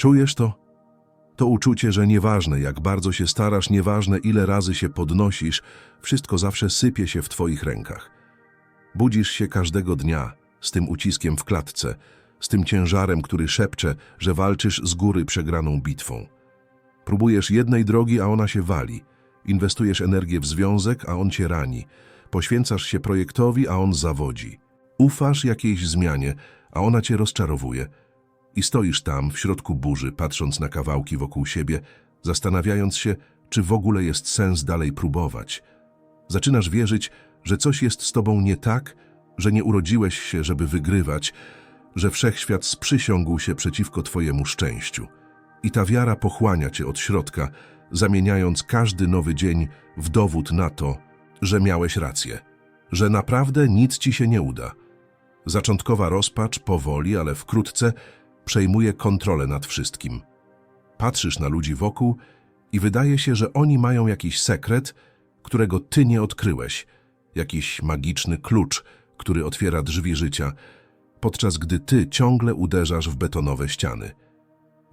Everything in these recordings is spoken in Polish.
Czujesz to? To uczucie, że nieważne jak bardzo się starasz, nieważne ile razy się podnosisz, wszystko zawsze sypie się w twoich rękach. Budzisz się każdego dnia z tym uciskiem w klatce, z tym ciężarem, który szepcze, że walczysz z góry przegraną bitwą. Próbujesz jednej drogi, a ona się wali. Inwestujesz energię w związek, a on cię rani. Poświęcasz się projektowi, a on zawodzi. Ufasz jakiejś zmianie, a ona cię rozczarowuje. I stoisz tam, w środku burzy, patrząc na kawałki wokół siebie, zastanawiając się, czy w ogóle jest sens dalej próbować. Zaczynasz wierzyć, że coś jest z tobą nie tak, że nie urodziłeś się, żeby wygrywać, że wszechświat sprzysiągł się przeciwko twojemu szczęściu. I ta wiara pochłania cię od środka, zamieniając każdy nowy dzień w dowód na to, że miałeś rację, że naprawdę nic ci się nie uda. Zaczątkowa rozpacz powoli, ale wkrótce przejmuje kontrolę nad wszystkim. Patrzysz na ludzi wokół i wydaje się, że oni mają jakiś sekret, którego ty nie odkryłeś, jakiś magiczny klucz, który otwiera drzwi życia, podczas gdy ty ciągle uderzasz w betonowe ściany.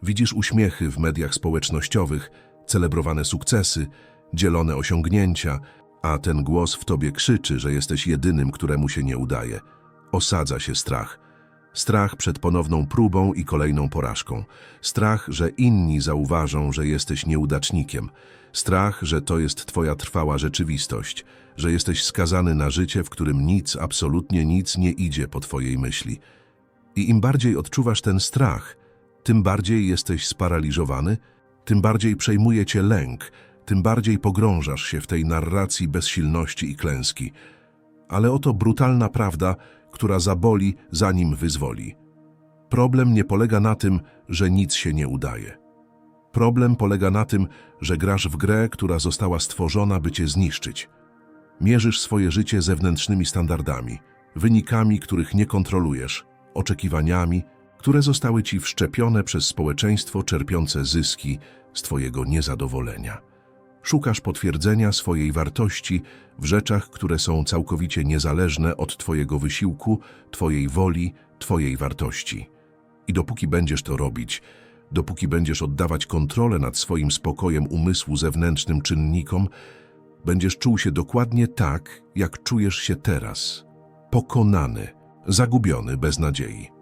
Widzisz uśmiechy w mediach społecznościowych, celebrowane sukcesy, dzielone osiągnięcia, a ten głos w tobie krzyczy, że jesteś jedynym, któremu się nie udaje. Osadza się strach. Strach przed ponowną próbą i kolejną porażką. Strach, że inni zauważą, że jesteś nieudacznikiem. Strach, że to jest twoja trwała rzeczywistość, że jesteś skazany na życie, w którym nic, absolutnie nic nie idzie po twojej myśli. I im bardziej odczuwasz ten strach, tym bardziej jesteś sparaliżowany, tym bardziej przejmuje cię lęk, tym bardziej pogrążasz się w tej narracji bezsilności i klęski. Ale oto brutalna prawda, która zaboli, zanim wyzwoli. Problem nie polega na tym, że nic się nie udaje. Problem polega na tym, że grasz w grę, która została stworzona, by cię zniszczyć. Mierzysz swoje życie zewnętrznymi standardami, wynikami, których nie kontrolujesz, oczekiwaniami, które zostały ci wszczepione przez społeczeństwo czerpiące zyski z twojego niezadowolenia. Szukasz potwierdzenia swojej wartości w rzeczach, które są całkowicie niezależne od twojego wysiłku, twojej woli, twojej wartości. I dopóki będziesz to robić, dopóki będziesz oddawać kontrolę nad swoim spokojem umysłu zewnętrznym czynnikom, będziesz czuł się dokładnie tak, jak czujesz się teraz. Pokonany, zagubiony bez nadziei.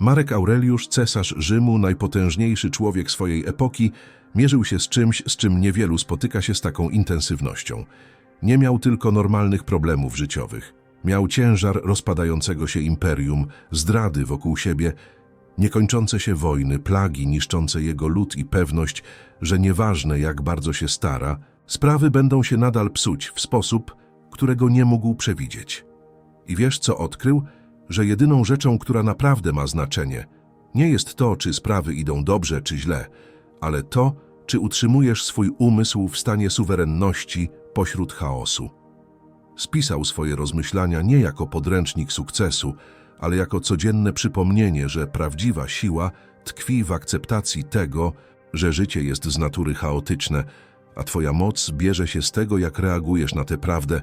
Marek Aureliusz, cesarz Rzymu, najpotężniejszy człowiek swojej epoki, mierzył się z czymś, z czym niewielu spotyka się z taką intensywnością. Nie miał tylko normalnych problemów życiowych. Miał ciężar rozpadającego się imperium, zdrady wokół siebie, niekończące się wojny, plagi niszczące jego lud i pewność, że nieważne jak bardzo się stara, sprawy będą się nadal psuć w sposób, którego nie mógł przewidzieć. I wiesz, co odkrył? Że jedyną rzeczą, która naprawdę ma znaczenie, nie jest to, czy sprawy idą dobrze czy źle, ale to, czy utrzymujesz swój umysł w stanie suwerenności pośród chaosu. Spisał swoje rozmyślania nie jako podręcznik sukcesu, ale jako codzienne przypomnienie, że prawdziwa siła tkwi w akceptacji tego, że życie jest z natury chaotyczne, a twoja moc bierze się z tego, jak reagujesz na tę prawdę,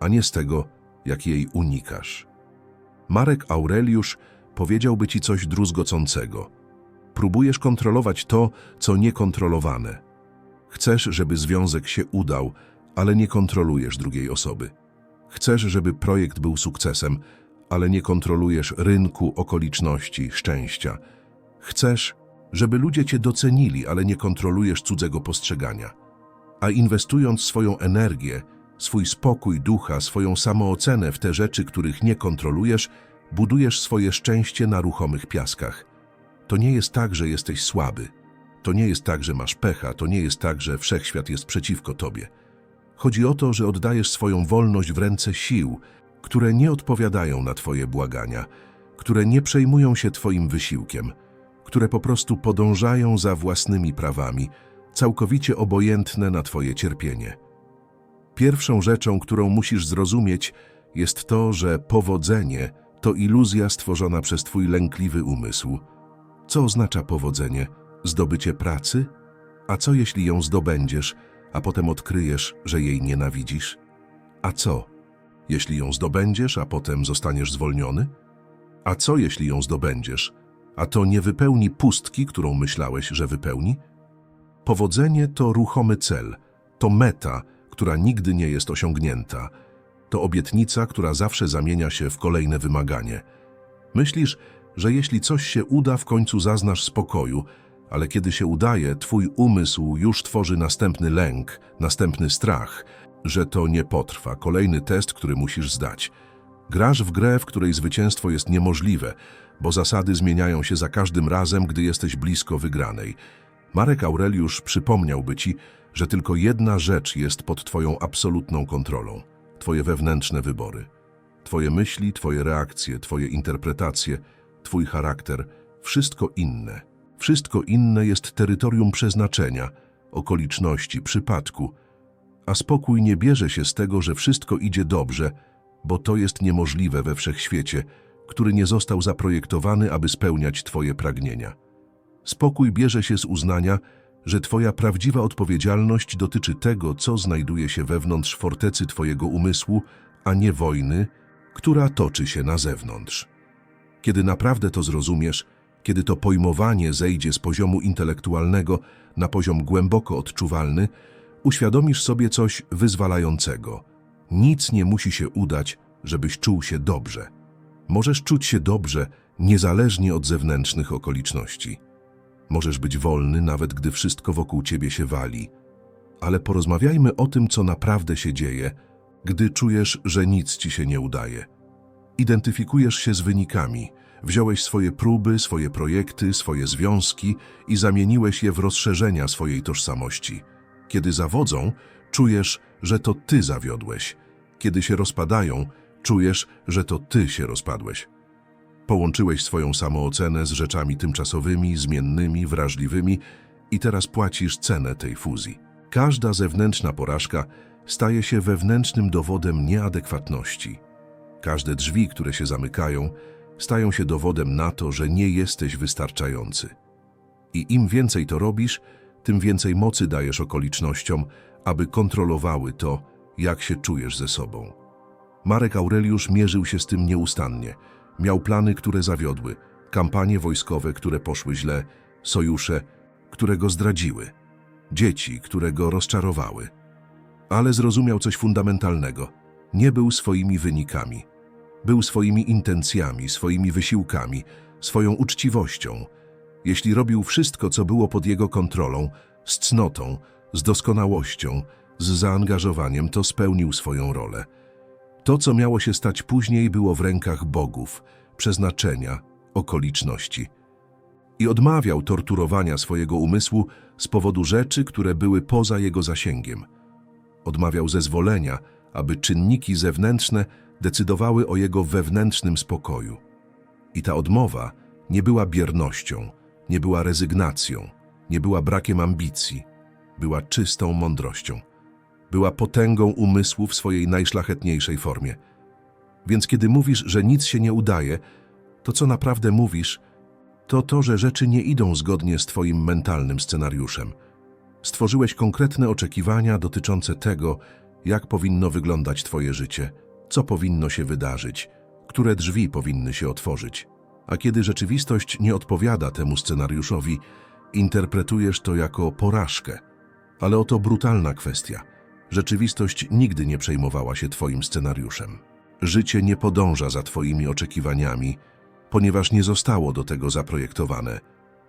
a nie z tego, jak jej unikasz. Marek Aureliusz powiedziałby ci coś druzgocącego. Próbujesz kontrolować to, co niekontrolowane. Chcesz, żeby związek się udał, ale nie kontrolujesz drugiej osoby. Chcesz, żeby projekt był sukcesem, ale nie kontrolujesz rynku, okoliczności, szczęścia. Chcesz, żeby ludzie cię docenili, ale nie kontrolujesz cudzego postrzegania. A inwestując swoją energię, swój spokój ducha, swoją samoocenę w te rzeczy, których nie kontrolujesz, budujesz swoje szczęście na ruchomych piaskach. To nie jest tak, że jesteś słaby. To nie jest tak, że masz pecha. To nie jest tak, że wszechświat jest przeciwko tobie. Chodzi o to, że oddajesz swoją wolność w ręce sił, które nie odpowiadają na twoje błagania, które nie przejmują się twoim wysiłkiem, które po prostu podążają za własnymi prawami, całkowicie obojętne na twoje cierpienie. Pierwszą rzeczą, którą musisz zrozumieć, jest to, że powodzenie to iluzja stworzona przez twój lękliwy umysł. Co oznacza powodzenie? Zdobycie pracy? A co jeśli ją zdobędziesz, a potem odkryjesz, że jej nienawidzisz? A co, jeśli ją zdobędziesz, a potem zostaniesz zwolniony? A co jeśli ją zdobędziesz, a to nie wypełni pustki, którą myślałeś, że wypełni? Powodzenie to ruchomy cel, to meta, która nigdy nie jest osiągnięta. To obietnica, która zawsze zamienia się w kolejne wymaganie. Myślisz, że jeśli coś się uda, w końcu zaznasz spokoju, ale kiedy się udaje, twój umysł już tworzy następny lęk, następny strach, że to nie potrwa, kolejny test, który musisz zdać. Grasz w grę, w której zwycięstwo jest niemożliwe, bo zasady zmieniają się za każdym razem, gdy jesteś blisko wygranej. Marek Aureliusz przypomniałby ci, że tylko jedna rzecz jest pod twoją absolutną kontrolą. Twoje wewnętrzne wybory. Twoje myśli, twoje reakcje, twoje interpretacje, twój charakter, wszystko inne. Wszystko inne jest terytorium przeznaczenia, okoliczności, przypadku, a spokój nie bierze się z tego, że wszystko idzie dobrze, bo to jest niemożliwe we wszechświecie, który nie został zaprojektowany, aby spełniać Twoje pragnienia. Spokój bierze się z uznania, że Twoja prawdziwa odpowiedzialność dotyczy tego, co znajduje się wewnątrz fortecy Twojego umysłu, a nie wojny, która toczy się na zewnątrz. Kiedy naprawdę to zrozumiesz, kiedy to pojmowanie zejdzie z poziomu intelektualnego na poziom głęboko odczuwalny, uświadomisz sobie coś wyzwalającego. Nic nie musi się udać, żebyś czuł się dobrze. Możesz czuć się dobrze niezależnie od zewnętrznych okoliczności. Możesz być wolny, nawet gdy wszystko wokół ciebie się wali. Ale porozmawiajmy o tym, co naprawdę się dzieje, gdy czujesz, że nic ci się nie udaje. Identyfikujesz się z wynikami. Wziąłeś swoje próby, swoje projekty, swoje związki i zamieniłeś je w rozszerzenia swojej tożsamości. Kiedy zawodzą, czujesz, że to ty zawiodłeś. Kiedy się rozpadają, czujesz, że to ty się rozpadłeś. Połączyłeś swoją samoocenę z rzeczami tymczasowymi, zmiennymi, wrażliwymi i teraz płacisz cenę tej fuzji. Każda zewnętrzna porażka staje się wewnętrznym dowodem nieadekwatności. Każde drzwi, które się zamykają, stają się dowodem na to, że nie jesteś wystarczający. I im więcej to robisz, tym więcej mocy dajesz okolicznościom, aby kontrolowały to, jak się czujesz ze sobą. Marek Aureliusz mierzył się z tym nieustannie. Miał plany, które zawiodły, kampanie wojskowe, które poszły źle, sojusze, które go zdradziły, dzieci, które go rozczarowały. Ale zrozumiał coś fundamentalnego. Nie był swoimi wynikami. Był swoimi intencjami, swoimi wysiłkami, swoją uczciwością. Jeśli robił wszystko, co było pod jego kontrolą, z cnotą, z doskonałością, z zaangażowaniem, to spełnił swoją rolę. To, co miało się stać później, było w rękach bogów, przeznaczenia, okoliczności. I odmawiał torturowania swojego umysłu z powodu rzeczy, które były poza jego zasięgiem. Odmawiał zezwolenia, aby czynniki zewnętrzne decydowały o jego wewnętrznym spokoju. I ta odmowa nie była biernością, nie była rezygnacją, nie była brakiem ambicji, była czystą mądrością. Była potęgą umysłu w swojej najszlachetniejszej formie. Więc kiedy mówisz, że nic się nie udaje, to co naprawdę mówisz, to to, że rzeczy nie idą zgodnie z Twoim mentalnym scenariuszem. Stworzyłeś konkretne oczekiwania dotyczące tego, jak powinno wyglądać Twoje życie, co powinno się wydarzyć, które drzwi powinny się otworzyć. A kiedy rzeczywistość nie odpowiada temu scenariuszowi, interpretujesz to jako porażkę. Ale oto brutalna kwestia. Rzeczywistość nigdy nie przejmowała się Twoim scenariuszem. Życie nie podąża za Twoimi oczekiwaniami, ponieważ nie zostało do tego zaprojektowane.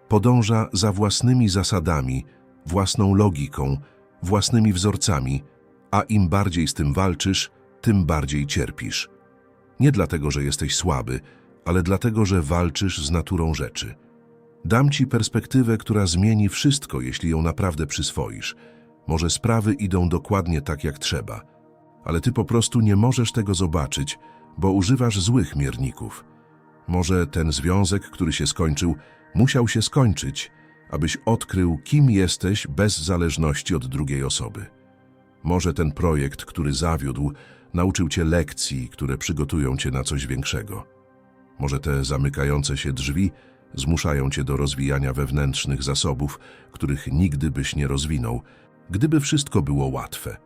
Podąża za własnymi zasadami, własną logiką, własnymi wzorcami, a im bardziej z tym walczysz, tym bardziej cierpisz. Nie dlatego, że jesteś słaby, ale dlatego, że walczysz z naturą rzeczy. Dam ci perspektywę, która zmieni wszystko, jeśli ją naprawdę przyswoisz. Może sprawy idą dokładnie tak, jak trzeba, ale ty po prostu nie możesz tego zobaczyć, bo używasz złych mierników. Może ten związek, który się skończył, musiał się skończyć, abyś odkrył, kim jesteś bez zależności od drugiej osoby. Może ten projekt, który zawiódł, nauczył cię lekcji, które przygotują cię na coś większego. Może te zamykające się drzwi zmuszają cię do rozwijania wewnętrznych zasobów, których nigdy byś nie rozwinął, gdyby wszystko było łatwe.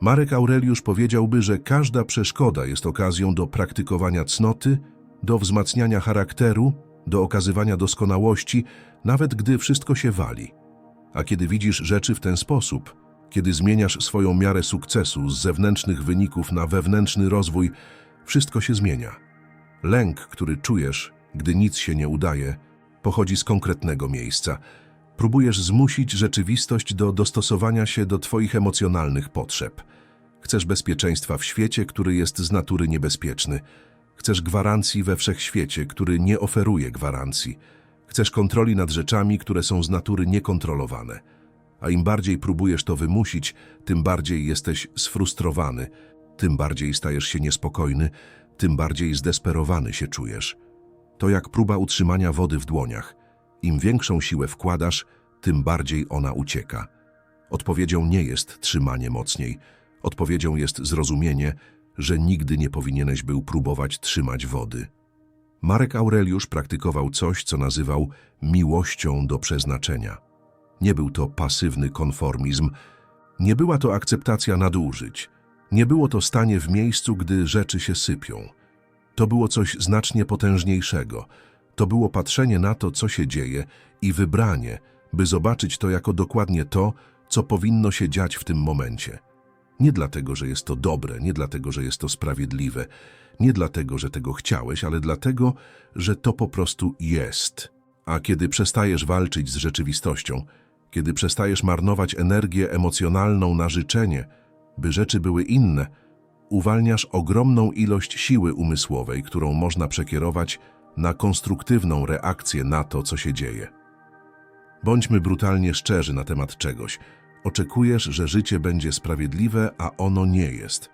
Marek Aureliusz powiedziałby, że każda przeszkoda jest okazją do praktykowania cnoty, do wzmacniania charakteru do okazywania doskonałości, nawet gdy wszystko się wali. A kiedy widzisz rzeczy w ten sposób, kiedy zmieniasz swoją miarę sukcesu z zewnętrznych wyników na wewnętrzny rozwój, wszystko się zmienia. Lęk, który czujesz, gdy nic się nie udaje, pochodzi z konkretnego miejsca. Próbujesz zmusić rzeczywistość do dostosowania się do Twoich emocjonalnych potrzeb. Chcesz bezpieczeństwa w świecie, który jest z natury niebezpieczny. Chcesz gwarancji we wszechświecie, który nie oferuje gwarancji. Chcesz kontroli nad rzeczami, które są z natury niekontrolowane. A im bardziej próbujesz to wymusić, tym bardziej jesteś sfrustrowany, tym bardziej stajesz się niespokojny, tym bardziej zdesperowany się czujesz. To jak próba utrzymania wody w dłoniach. Im większą siłę wkładasz, tym bardziej ona ucieka. Odpowiedzią nie jest trzymanie mocniej. Odpowiedzią jest zrozumienie, że nigdy nie powinieneś był próbować trzymać wody. Marek Aureliusz praktykował coś, co nazywał miłością do przeznaczenia. Nie był to pasywny konformizm, nie była to akceptacja nadużyć, nie było to stanie w miejscu, gdy rzeczy się sypią. To było coś znacznie potężniejszego. To było patrzenie na to, co się dzieje i wybranie, by zobaczyć to jako dokładnie to, co powinno się dziać w tym momencie. Nie dlatego, że jest to dobre, nie dlatego, że jest to sprawiedliwe, nie dlatego, że tego chciałeś, ale dlatego, że to po prostu jest. A kiedy przestajesz walczyć z rzeczywistością, kiedy przestajesz marnować energię emocjonalną na życzenie, by rzeczy były inne, uwalniasz ogromną ilość siły umysłowej, którą można przekierować na konstruktywną reakcję na to, co się dzieje. Bądźmy brutalnie szczerzy na temat czegoś. Oczekujesz, że życie będzie sprawiedliwe, a ono nie jest.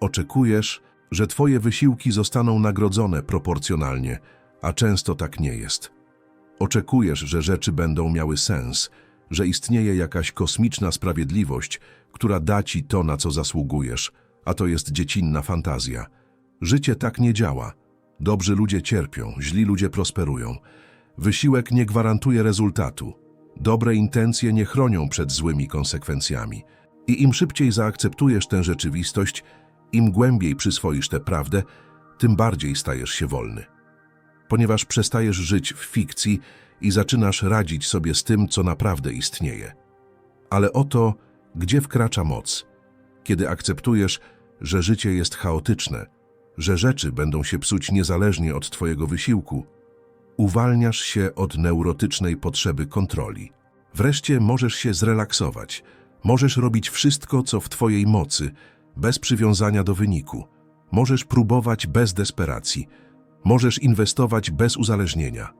Oczekujesz, że Twoje wysiłki zostaną nagrodzone proporcjonalnie, a często tak nie jest. Oczekujesz, że rzeczy będą miały sens, że istnieje jakaś kosmiczna sprawiedliwość, która da Ci to, na co zasługujesz, a to jest dziecinna fantazja. Życie tak nie działa. Dobrzy ludzie cierpią, źli ludzie prosperują. Wysiłek nie gwarantuje rezultatu. Dobre intencje nie chronią przed złymi konsekwencjami. I im szybciej zaakceptujesz tę rzeczywistość, im głębiej przyswoisz tę prawdę, tym bardziej stajesz się wolny. Ponieważ przestajesz żyć w fikcji i zaczynasz radzić sobie z tym, co naprawdę istnieje. Ale oto, gdzie wkracza moc, kiedy akceptujesz, że życie jest chaotyczne, że rzeczy będą się psuć niezależnie od Twojego wysiłku, uwalniasz się od neurotycznej potrzeby kontroli. Wreszcie możesz się zrelaksować, możesz robić wszystko, co w Twojej mocy, bez przywiązania do wyniku. Możesz próbować bez desperacji, możesz inwestować bez uzależnienia.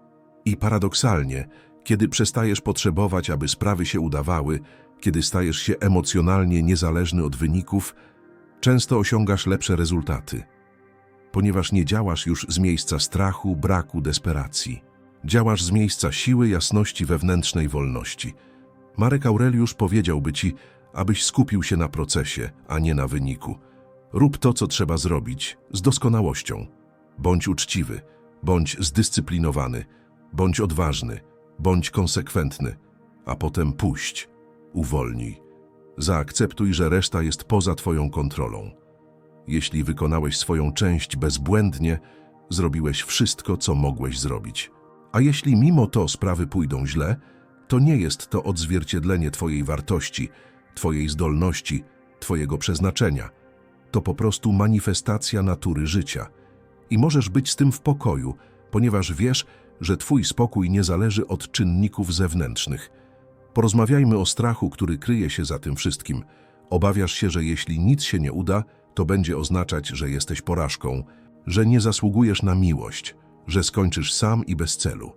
I paradoksalnie, kiedy przestajesz potrzebować, aby sprawy się udawały, kiedy stajesz się emocjonalnie niezależny od wyników, często osiągasz lepsze rezultaty. Ponieważ nie działasz już z miejsca strachu, braku, desperacji. Działasz z miejsca siły, jasności, wewnętrznej wolności. Marek Aureliusz powiedziałby ci, abyś skupił się na procesie, a nie na wyniku. Rób to, co trzeba zrobić, z doskonałością. Bądź uczciwy, bądź zdyscyplinowany, bądź odważny, bądź konsekwentny, a potem puść, uwolnij. Zaakceptuj, że reszta jest poza Twoją kontrolą. Jeśli wykonałeś swoją część bezbłędnie, zrobiłeś wszystko, co mogłeś zrobić. A jeśli mimo to sprawy pójdą źle, to nie jest to odzwierciedlenie Twojej wartości, Twojej zdolności, Twojego przeznaczenia. To po prostu manifestacja natury życia. I możesz być z tym w pokoju, ponieważ wiesz, że Twój spokój nie zależy od czynników zewnętrznych. Porozmawiajmy o strachu, który kryje się za tym wszystkim. Obawiasz się, że jeśli nic się nie uda, to będzie oznaczać, że jesteś porażką, że nie zasługujesz na miłość, że skończysz sam i bez celu.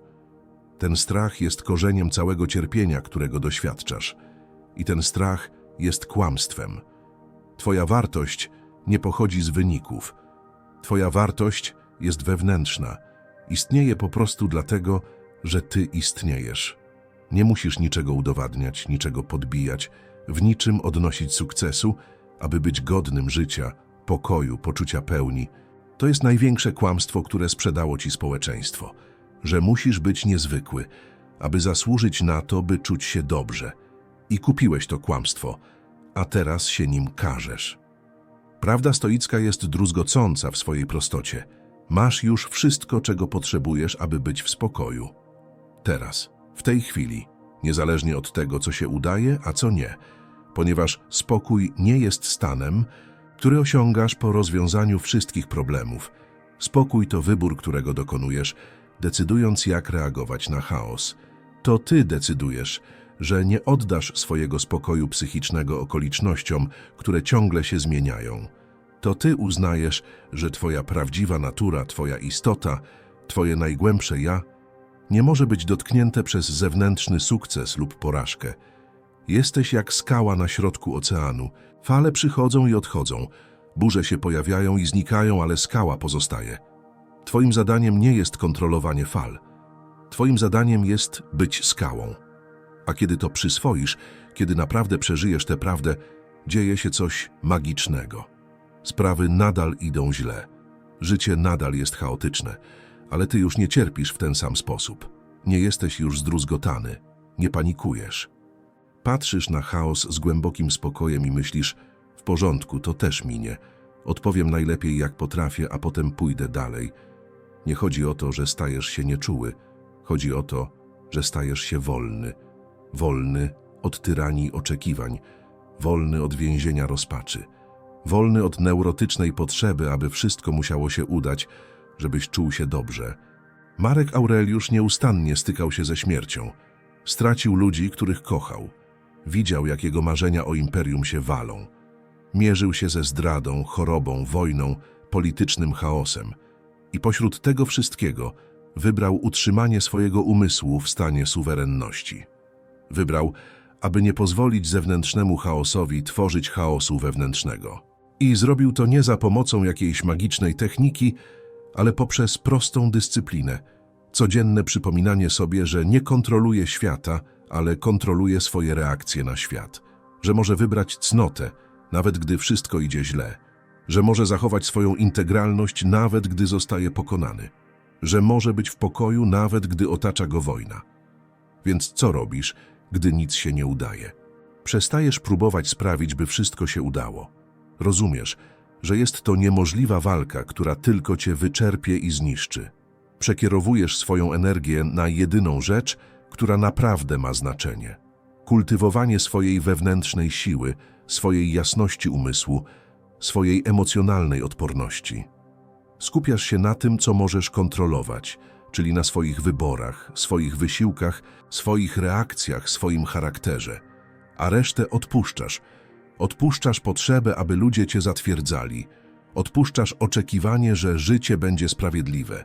Ten strach jest korzeniem całego cierpienia, którego doświadczasz. I ten strach jest kłamstwem. Twoja wartość nie pochodzi z wyników. Twoja wartość jest wewnętrzna. Istnieje po prostu dlatego, że Ty istniejesz. Nie musisz niczego udowadniać, niczego podbijać, w niczym odnosić sukcesu, aby być godnym życia, pokoju, poczucia pełni. To jest największe kłamstwo, które sprzedało Ci społeczeństwo. Że musisz być niezwykły, aby zasłużyć na to, by czuć się dobrze. I kupiłeś to kłamstwo, a teraz się nim karzesz. Prawda stoicka jest druzgocąca w swojej prostocie. Masz już wszystko, czego potrzebujesz, aby być w spokoju. Teraz, w tej chwili, niezależnie od tego, co się udaje, a co nie, ponieważ spokój nie jest stanem, który osiągasz po rozwiązaniu wszystkich problemów. Spokój to wybór, którego dokonujesz, decydując, jak reagować na chaos. To ty decydujesz, że nie oddasz swojego spokoju psychicznego okolicznościom, które ciągle się zmieniają. To ty uznajesz, że twoja prawdziwa natura, twoja istota, twoje najgłębsze ja nie może być dotknięte przez zewnętrzny sukces lub porażkę. Jesteś jak skała na środku oceanu. Fale przychodzą i odchodzą, burze się pojawiają i znikają, ale skała pozostaje. Twoim zadaniem nie jest kontrolowanie fal. Twoim zadaniem jest być skałą. A kiedy to przyswoisz, kiedy naprawdę przeżyjesz tę prawdę, dzieje się coś magicznego. Sprawy nadal idą źle. Życie nadal jest chaotyczne, ale ty już nie cierpisz w ten sam sposób. Nie jesteś już zdruzgotany, nie panikujesz. Patrzysz na chaos z głębokim spokojem i myślisz, w porządku, to też minie. Odpowiem najlepiej jak potrafię, a potem pójdę dalej. Nie chodzi o to, że stajesz się nieczuły. Chodzi o to, że stajesz się wolny. Wolny od tyranii oczekiwań, wolny od więzienia rozpaczy, wolny od neurotycznej potrzeby, aby wszystko musiało się udać, żebyś czuł się dobrze. Marek Aureliusz nieustannie stykał się ze śmiercią. Stracił ludzi, których kochał. Widział, jak jego marzenia o imperium się walą. Mierzył się ze zdradą, chorobą, wojną, politycznym chaosem. I pośród tego wszystkiego wybrał utrzymanie swojego umysłu w stanie suwerenności. Wybrał, aby nie pozwolić zewnętrznemu chaosowi tworzyć chaosu wewnętrznego. I zrobił to nie za pomocą jakiejś magicznej techniki, ale poprzez prostą dyscyplinę, codzienne przypominanie sobie, że nie kontroluje świata, ale kontroluje swoje reakcje na świat, że może wybrać cnotę, nawet gdy wszystko idzie źle, że może zachować swoją integralność, nawet gdy zostaje pokonany, że może być w pokoju, nawet gdy otacza go wojna. Więc co robisz, gdy nic się nie udaje? Przestajesz próbować sprawić, by wszystko się udało. Rozumiesz, że jest to niemożliwa walka, która tylko cię wyczerpie i zniszczy. Przekierowujesz swoją energię na jedyną rzecz, która naprawdę ma znaczenie. Kultywowanie swojej wewnętrznej siły, swojej jasności umysłu, swojej emocjonalnej odporności. Skupiasz się na tym, co możesz kontrolować, czyli na swoich wyborach, swoich wysiłkach, swoich reakcjach, swoim charakterze, a resztę odpuszczasz. Odpuszczasz potrzebę, aby ludzie cię zatwierdzali. Odpuszczasz oczekiwanie, że życie będzie sprawiedliwe.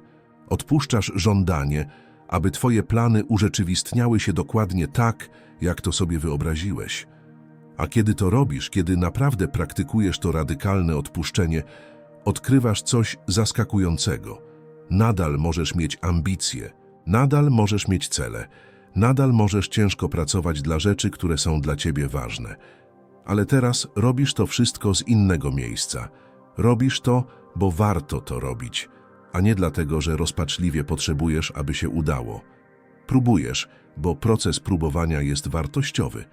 Odpuszczasz żądanie, aby twoje plany urzeczywistniały się dokładnie tak, jak to sobie wyobraziłeś. A kiedy to robisz, kiedy naprawdę praktykujesz to radykalne odpuszczenie, odkrywasz coś zaskakującego. Nadal możesz mieć ambicje, nadal możesz mieć cele, nadal możesz ciężko pracować dla rzeczy, które są dla ciebie ważne. Ale teraz robisz to wszystko z innego miejsca. Robisz to, bo warto to robić, a nie dlatego, że rozpaczliwie potrzebujesz, aby się udało. Próbujesz, bo proces próbowania jest wartościowy,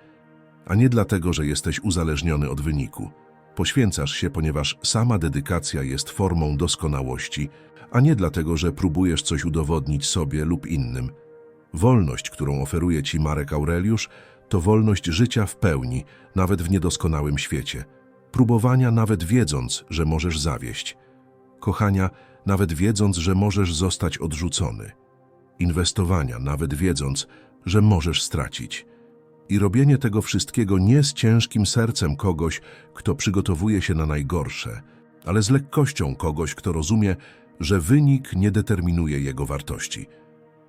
a nie dlatego, że jesteś uzależniony od wyniku. Poświęcasz się, ponieważ sama dedykacja jest formą doskonałości, a nie dlatego, że próbujesz coś udowodnić sobie lub innym. Wolność, którą oferuje ci Marek Aureliusz, to wolność życia w pełni, nawet w niedoskonałym świecie. Próbowania nawet wiedząc, że możesz zawieść. Kochania, nawet wiedząc, że możesz zostać odrzucony. Inwestowania, nawet wiedząc, że możesz stracić. I robienie tego wszystkiego nie z ciężkim sercem kogoś, kto przygotowuje się na najgorsze, ale z lekkością kogoś, kto rozumie, że wynik nie determinuje jego wartości.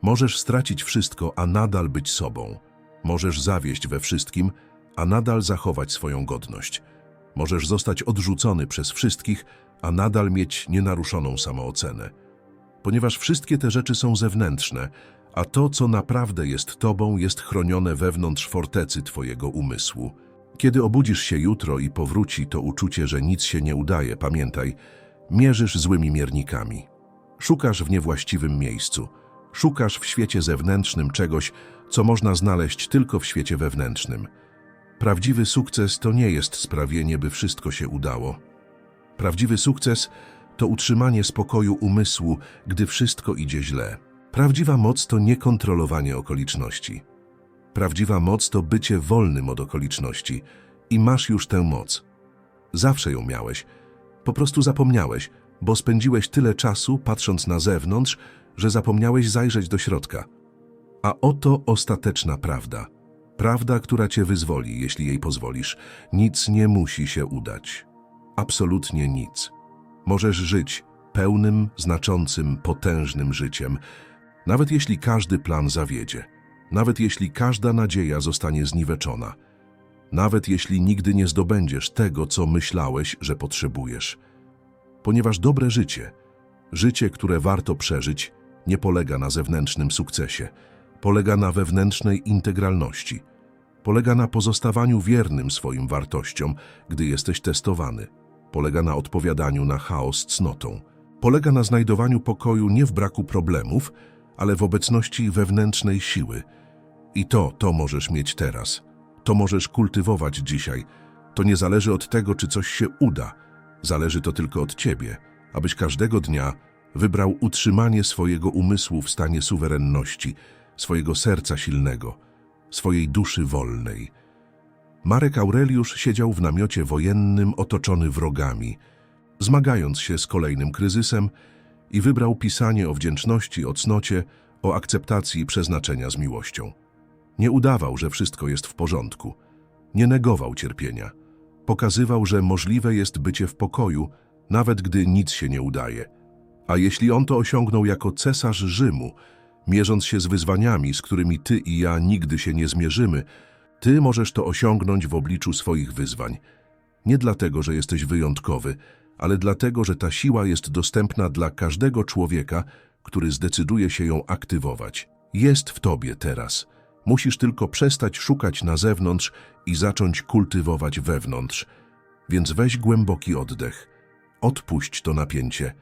Możesz stracić wszystko, a nadal być sobą. Możesz zawieść we wszystkim, a nadal zachować swoją godność. Możesz zostać odrzucony przez wszystkich, a nadal mieć nienaruszoną samoocenę. Ponieważ wszystkie te rzeczy są zewnętrzne, a to, co naprawdę jest Tobą, jest chronione wewnątrz fortecy Twojego umysłu. Kiedy obudzisz się jutro i powróci to uczucie, że nic się nie udaje, pamiętaj, mierzysz złymi miernikami. Szukasz w niewłaściwym miejscu. Szukasz w świecie zewnętrznym czegoś, co można znaleźć tylko w świecie wewnętrznym. Prawdziwy sukces to nie jest sprawienie, by wszystko się udało. Prawdziwy sukces to utrzymanie spokoju umysłu, gdy wszystko idzie źle. Prawdziwa moc to nie kontrolowanie okoliczności. Prawdziwa moc to bycie wolnym od okoliczności i masz już tę moc. Zawsze ją miałeś. Po prostu zapomniałeś, bo spędziłeś tyle czasu patrząc na zewnątrz, że zapomniałeś zajrzeć do środka. A oto ostateczna prawda. Prawda, która cię wyzwoli, jeśli jej pozwolisz. Nic nie musi się udać. Absolutnie nic. Możesz żyć pełnym, znaczącym, potężnym życiem, nawet jeśli każdy plan zawiedzie, nawet jeśli każda nadzieja zostanie zniweczona, nawet jeśli nigdy nie zdobędziesz tego, co myślałeś, że potrzebujesz. Ponieważ dobre życie, życie, które warto przeżyć, nie polega na zewnętrznym sukcesie, polega na wewnętrznej integralności, polega na pozostawaniu wiernym swoim wartościom, gdy jesteś testowany, polega na odpowiadaniu na chaos cnotą, polega na znajdowaniu pokoju nie w braku problemów, ale w obecności wewnętrznej siły. I to, to możesz mieć teraz. To możesz kultywować dzisiaj. To nie zależy od tego, czy coś się uda. Zależy to tylko od ciebie, abyś każdego dnia wybrał utrzymanie swojego umysłu w stanie suwerenności, swojego serca silnego, swojej duszy wolnej. Marek Aureliusz siedział w namiocie wojennym otoczony wrogami, zmagając się z kolejnym kryzysem i wybrał pisanie o wdzięczności, o cnocie, o akceptacji przeznaczenia z miłością. Nie udawał, że wszystko jest w porządku. Nie negował cierpienia. Pokazywał, że możliwe jest bycie w pokoju, nawet gdy nic się nie udaje. A jeśli on to osiągnął jako cesarz Rzymu, mierząc się z wyzwaniami, z którymi ty i ja nigdy się nie zmierzymy, ty możesz to osiągnąć w obliczu swoich wyzwań. Nie dlatego, że jesteś wyjątkowy, ale dlatego, że ta siła jest dostępna dla każdego człowieka, który zdecyduje się ją aktywować. Jest w tobie teraz. Musisz tylko przestać szukać na zewnątrz i zacząć kultywować wewnątrz. Więc weź głęboki oddech. Odpuść to napięcie.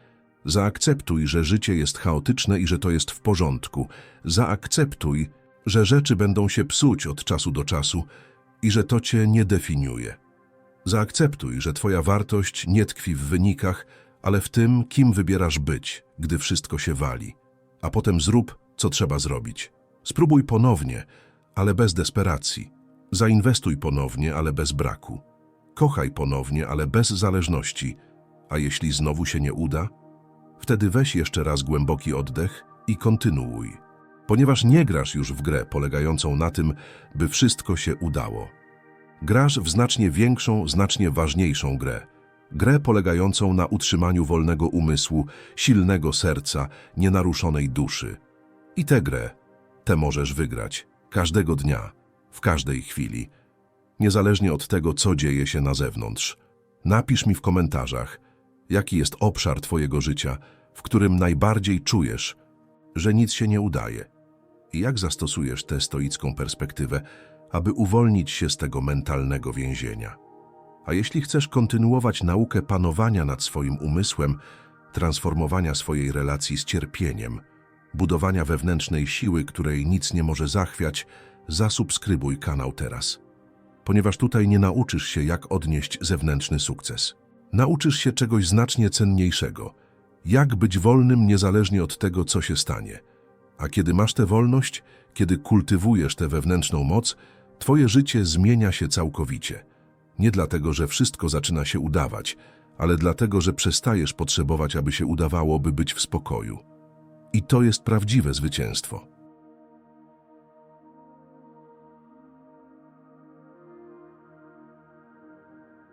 Zaakceptuj, że życie jest chaotyczne i że to jest w porządku. Zaakceptuj, że rzeczy będą się psuć od czasu do czasu i że to cię nie definiuje. Zaakceptuj, że twoja wartość nie tkwi w wynikach, ale w tym, kim wybierasz być, gdy wszystko się wali. A potem zrób, co trzeba zrobić. Spróbuj ponownie, ale bez desperacji. Zainwestuj ponownie, ale bez braku. Kochaj ponownie, ale bez zależności. A jeśli znowu się nie uda, wtedy weź jeszcze raz głęboki oddech i kontynuuj. Ponieważ nie grasz już w grę polegającą na tym, by wszystko się udało. Grasz w znacznie większą, znacznie ważniejszą grę. Grę polegającą na utrzymaniu wolnego umysłu, silnego serca, nienaruszonej duszy. I tę grę, tę możesz wygrać. Każdego dnia, w każdej chwili. Niezależnie od tego, co dzieje się na zewnątrz. Napisz mi w komentarzach, jaki jest obszar Twojego życia, w którym najbardziej czujesz, że nic się nie udaje. I jak zastosujesz tę stoicką perspektywę, aby uwolnić się z tego mentalnego więzienia. A jeśli chcesz kontynuować naukę panowania nad swoim umysłem, transformowania swojej relacji z cierpieniem, budowania wewnętrznej siły, której nic nie może zachwiać, zasubskrybuj kanał teraz. Ponieważ tutaj nie nauczysz się, jak odnieść zewnętrzny sukces. Nauczysz się czegoś znacznie cenniejszego. Jak być wolnym niezależnie od tego, co się stanie. A kiedy masz tę wolność, kiedy kultywujesz tę wewnętrzną moc, Twoje życie zmienia się całkowicie. Nie dlatego, że wszystko zaczyna się udawać, ale dlatego, że przestajesz potrzebować, aby się udawało, by być w spokoju. I to jest prawdziwe zwycięstwo.